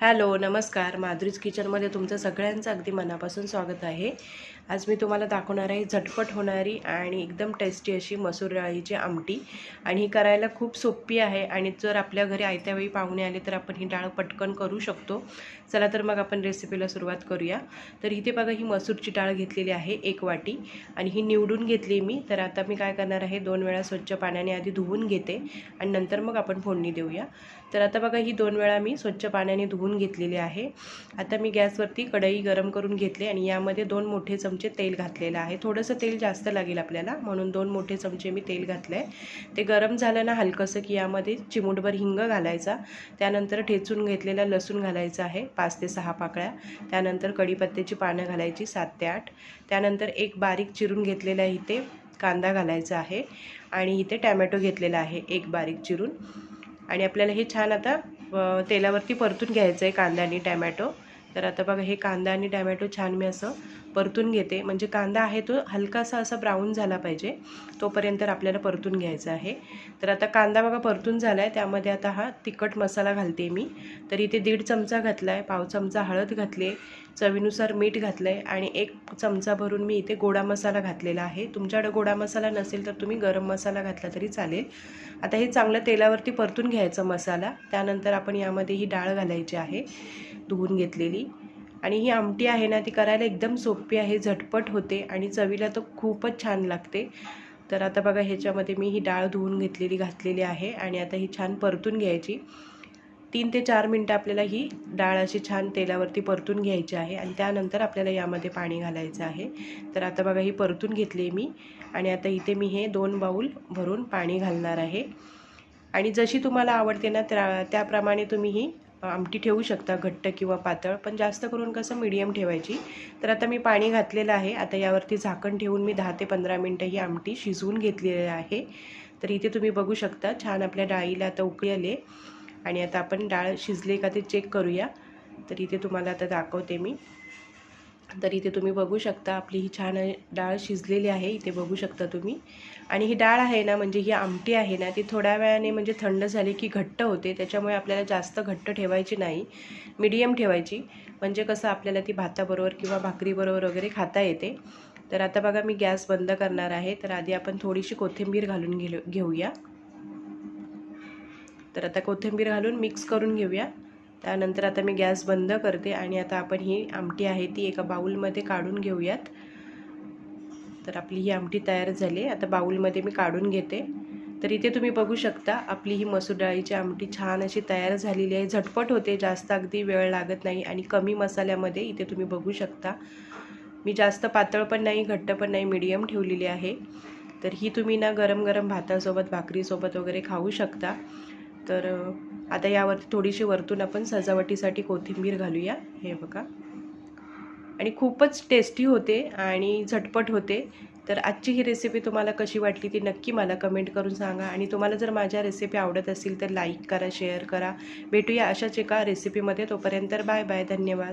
Hello नमस्कार. माधुरीज किचनमध्ये तुमचं सगळ्यांचं अगदी मनापासून स्वागत आहे. आज मी तुम्हाला दाखवणार आहे झटपट होणारी आणि एकदम टेस्टी अशी मसूर डाळीची आमटी. आणि ही करायला खूप सोपी आहे आणि जर आपल्या घरी आयत्या वेळी पाहुणे आले तर आपण ही डाळ पटकन करू शकतो. चला तर मग आपण रेसिपीला सुरुवात करूया. तर इथे बघा ही मसूरची डाळ घेतलेली आहे एक वाटी आणि ही निवडून घेतली मी. तर आता मी काय करणार आहे दोन वेळा स्वच्छ पाण्याने आधी धुवून घेते आणि नंतर मग आपण फोडणी देऊया. तर आता बघा ही दोन वेळा मी स्वच्छ पाण्याने धुवून घेतलेले आहे. आता मी गॅसवरती कढई गरम करून घेतली आणि यामध्ये दोन मोठे चमचे तेल घातलेलं आहे. थोडंसं तेल जास्त लागेल आपल्याला म्हणून दोन मोठे चमचे मी तेल घातलं आहे ते गरम झालं ना हलकंसं की यामध्ये चिमूटभर हिंग घालायचा. त्यानंतर ठेचून घेतलेला लसूण घालायचा आहे पाच ते सहा पाकळ्या. त्यानंतर कढीपत्त्याची पानं घालायची सात ते आठ. त्यानंतर एक बारीक चिरून घेतलेला इथे कांदा घालायचा आहे. आणि इथे टॅमॅटो घेतलेला आहे एक बारीक चिरून. आणि आपल्याला हे छान आता तेलावरती परतून घ्यायचं आहे कांदा आणि टॅमॅटो. तर आता बघा हे कांदा आणि टॅमॅटो छान मी असं परतून घेते. म्हणजे कांदा आहे तो हलकासा असा ब्राऊन झाला पाहिजे तोपर्यंत आपल्याला परतून घ्यायचा आहे. तर आता कांदा बघा परतून झाला आहे त्यामध्ये आता हा तिखट मसाला घालते मी. तर इथे दीड चमचा घातला आहे पाव चमचा हळद घातली चवीनुसार मीठ घातलं आहे आणि एक चमचा भरून मी इथे गोडा मसाला घातलेला आहे. तुमच्याकडे गोडा मसाला नसेल तर तुम्ही गरम मसाला घातला तरी चालेल. आता हे चांगलं तेलावरती परतून घ्यायचं मसाला त्यानंतर आपण यामध्ये ही डाळ घालायची आहे. धुवून घेतलेली. आणि ही आमटी आहे ना ती करायला एकदम सोपी आहे झटपट होते आणि चवीला तर खूपच छान लागते. तर आता बघा ह्याच्यामध्ये मी ही डाळ धुवून घेतलेली घातलेली आहे आणि आता ही छान परतून घ्यायची. तीन ते चार मिनटं आपल्याला ही डाळ अशी छान तेलावरती परतून घ्यायची आहे आणि त्यानंतर आपल्याला यामध्ये पाणी घालायचं आहे. तर आता बघा ही परतून घेतली मी आणि आता इथे मी हे दोन बाऊल भरून पाणी घालणार आहे. आणि जशी तुम्हाला आवडते ना त्या त्याप्रमाणे तुम्ही ही आमटी ठेवू शकता घट्ट किंवा पातळ पण जास्त करून कसं मीडियम ठेवायची. तर आता मी पाणी घातलेलं आहे. आता यावरती झाकण ठेवून मी दहा ते पंधरा मिनटं ही आमटी शिजवून घेतलेली आहे. तर इथे तुम्ही बघू शकता छान आपल्या डाळीला आता उकळी आले आणि आता आपण डाळ शिजले का ते चेक करूया. तर इथे तुम्हाला आता दाखवते मी. तर इथे तुम्ही बघू शकता आपली ही छान डाळ शिजलेली आहे इथे बघू शकता तुम्ही. आणि ही डाळ आहे ना म्हणजे ही आमटी आहे ना ती थोड्या वेळाने म्हणजे थंड झाली की घट्ट होते त्याच्यामुळे आपल्याला जास्त घट्ट ठेवायची नाही मीडियम ठेवायची. म्हणजे कसं आपल्याला ती भाताबरोबर किंवा भाकरीबरोबर वगैरे खाता येते. तर आता बघा मी गॅस बंद करणार आहे. तर आधी आपण थोडीशी कोथिंबीर घालून घेऊ घेऊया. तर आता कोथिंबीर घालून मिक्स करून घेऊया. त्यानंतर आता मी गॅस बंद करते आणि आता आपण ही आमटी आहे ती एका बाऊलमध्ये काढून घेऊयात. तर आपली ही आमटी तयार झाली. आता बाऊलमध्ये मी काढून घेते. तर इथे तुम्ही बघू शकता आपली ही मसूर डाळीची आमटी छान अशी तयार झालेली आहे. झटपट होते जास्त अगदी वेळ लागत नाही आणि कमी मसाल्यामध्ये इथे तुम्ही बघू शकता. मी जास्त पातळ पण नाही घट्ट पण नाही मीडियम ठेवलेली आहे. तर ही तुम्ही ना गरम गरम भातासोबत भाकरीसोबत वगैरे खाऊ शकता. तर आता यावरती थोडीशी वरतून आपण सजावटीसाठी कोथिंबीर घालूया. हे बघा. आणि खूपच टेस्टी होते आणि झटपट होते. तर आजची ही रेसिपी तुम्हाला कशी वाटली ती नक्की मला कमेंट करून सांगा. आणि तुम्हाला जर माझ्या रेसिपी आवडत असतील तर लाईक करा शेअर करा. भेटूया अशाच एका रेसिपीमध्ये तोपर्यंत बाय बाय धन्यवाद.